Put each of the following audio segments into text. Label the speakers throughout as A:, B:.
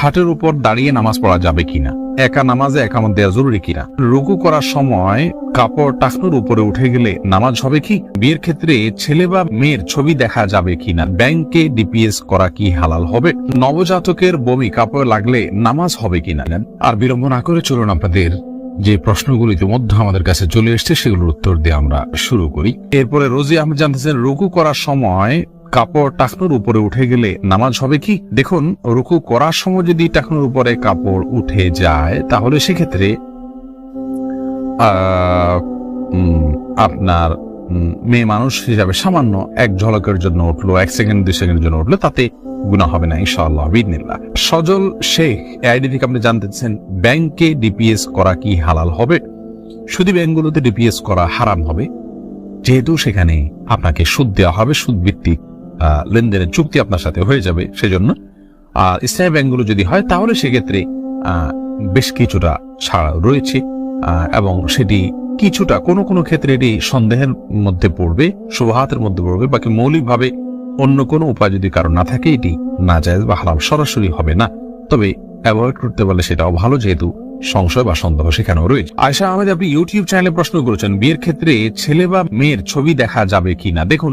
A: খাটের উপর দাঁড়িয়ে নামাজ পড়া যাবে কিনা? একা নামাজে একামত দেওয়া জরুরি কিনা? রুকু করার সময় কাপড় টাকনুর উপরে উঠে গেলে নামাজ হবে কি? বিয়ের ক্ষেত্রে ছেলে বা মেয়ের ছবি দেখা যাবে কিনা? ব্যাংকে ডিপিএস করা কি হালাল হবে? নবজাতকের বমি কাপড় লাগলে নামাজ হবে কিনা? আর বিলম্ব না করে চলুন আপনাদের যে প্রশ্নগুলো ইতিমধ্যে আমাদের কাছে চলে এসছে, সেগুলোর উত্তর দিয়ে আমরা শুরু করি। এরপরে রোজি আহমেদ জানতেছেন, রুকু করার সময় কাপড় টাকনুর উপরে উঠে গেলে নামাজ হবে কি? দেখুন, রুকু করার সময় যদি টাকনুর উপরে কাপড় উঠে যায়, তাহলে সেক্ষেত্রে আপনার মেয়ে মানুষ হিসাবে সামান্য এক ঝলকের জন্য উঠল, এক সেকেন্ড দুই সেকেন্ডের জন্য উঠল, তাতে গুণা হবে না, ইনশাআল্লাহ বিদিনিল্লাহ সজল শেখ আইডি থেকে আপনি জানতেছেন ব্যাংকে ডিপিএস করা কি হালাল হবে? শুধু ব্যাংকগুলোতে ডিপিএস করা হারাম হবে? যেহেতু সেখানে আপনাকে সুদ দেওয়া হবে সুদ ভিত্তিক লেনদেনের চুক্তি আপনার সাথে হয়ে যাবে সেজন্য। আর ইসলামী ব্যাংকগুলো যদি হয়, তাহলে সেক্ষেত্রে বেশ কিছুটা ছাড় রয়েছে। এবং সেটি কিছুটা কোনো কোনো ক্ষেত্রে এটি সন্দেহের মধ্যে পড়বে, শুভহাতের মধ্যে পড়বে, বাকি মৌলিকভাবে অন্য কোনো উপায় যদি কারও না থাকে, এটি না যায় বা হারাম সরাসরি হবে না। তবে অ্যাভয়েড করতে পারলে সেটাও ভালো, যেহেতু সংশয় বা সন্দেহ সেখানেও রয়েছে। আয়সা আহমেদ, আপনি ইউটিউব চ্যানেলে প্রশ্ন করেছেন, বিয়ের ক্ষেত্রে ছেলে বা মেয়ের ছবি দেখা যাবে কি না দেখুন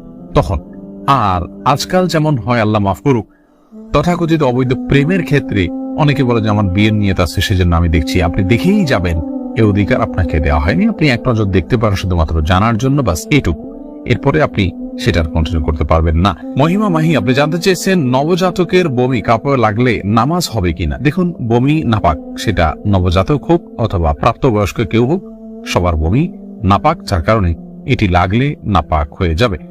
A: তখন। আর আজকাল যেমন হয়, আল্লাহ মাফ করুক, তথাকথিত অবৈধ প্রেমের ক্ষেত্রে অনেকে বলে যে, আমার বিয়ের নিয়ত আছে, সেজন্য আমি দেখছি। আপনি দেখেই যাবেন, এ অধিকার আপনাকে দেওয়া হয়নি। আপনি এক নজর দেখতে পারেন, শুধুমাত্র জানার জন্য, বাস এটুকু। এরপরে আপনি সেটার কন্টিনিউ করতে পারবেন না। মহিমা মাহি, আপনি জানতে চেয়েছেন, নবজাতকের বমি কাপড় লাগলে নামাজ হবে কিনা? দেখুন, বমি নাপাক, সেটা নবজাতক হোক অথবা প্রাপ্তবয়স্ক কেউ হোক, সবার বমি নাপাক, যার কারণে এটি লাগলে নাপাক হয়ে যাবে।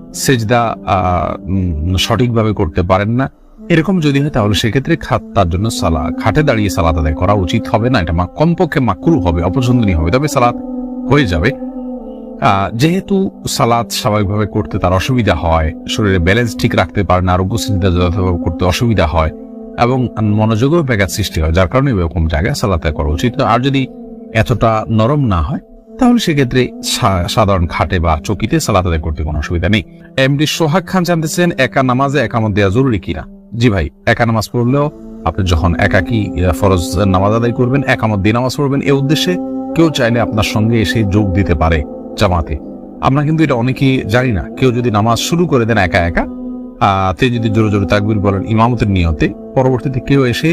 A: সেজদা সঠিকভাবে করতে পারেন না। এরকম যদি হয় তাহলে সেক্ষেত্রে খাত, তার জন্য সালা খাটে দাঁড়িয়ে সালাত আদায় করা উচিত হবে না, এটা কমপক্ষে মাকরু হবে, অপছন্দনীয় হবে, তবে সালাত হয়ে যাবে। যেহেতু সালাদ স্বাভাবিকভাবে করতে তার অসুবিধা হয়, শরীরে ব্যালেন্স ঠিক রাখতে পারে না আরোগ্য চিন্তা যথাযথভাবে করতে অসুবিধা হয়, এবং মনোযোগেও ব্যাঘাত সৃষ্টি হয়, যার কারণে এরকম জায়গায় সালাতে করা উচিত। আর যদি এতটা নরম না হয় তাহলে সেক্ষেত্রে সাধারণ খাটে বা চকিতে সালাত আদায় করতে কোনো অসুবিধা নেই। এমডি সোহাগ খান জানতেছেন, একা নামাজে একামত দেওয়া জরুরি কিনা? জি ভাই, একা নামাজ পড়লেও আপনি যখন একাকি ফরজ নামাজ আদায় করবেন, একামত দিয়ে নামাজ পড়বেন, এ উদ্দেশ্যে কেউ চাইলে আপনার সঙ্গে এসে যোগ দিতে পারে জামাতে। আমরা কিন্তু এটা অনেকেই জানি না। কেউ যদি নামাজ শুরু করে দেন একা একা তে যদি জোরে জোরে তাকবির বলেন ইমামতের নিয়তে, পরবর্তীতে কেউ এসে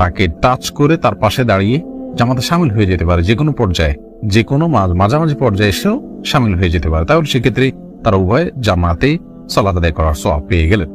A: তাকে টাচ করে তার পাশে দাঁড়িয়ে জামাতে সামিল হয়ে যেতে পারে যে কোনো পর্যায়ে। যে কোনো মাঝামাঝি পর্যায়ে এসেও সামিল হয়ে যেতে পারে। তাহলে সেক্ষেত্রে তারা উভয় জামাতে সলাদ আদায় করার সব পেয়ে গেলেন।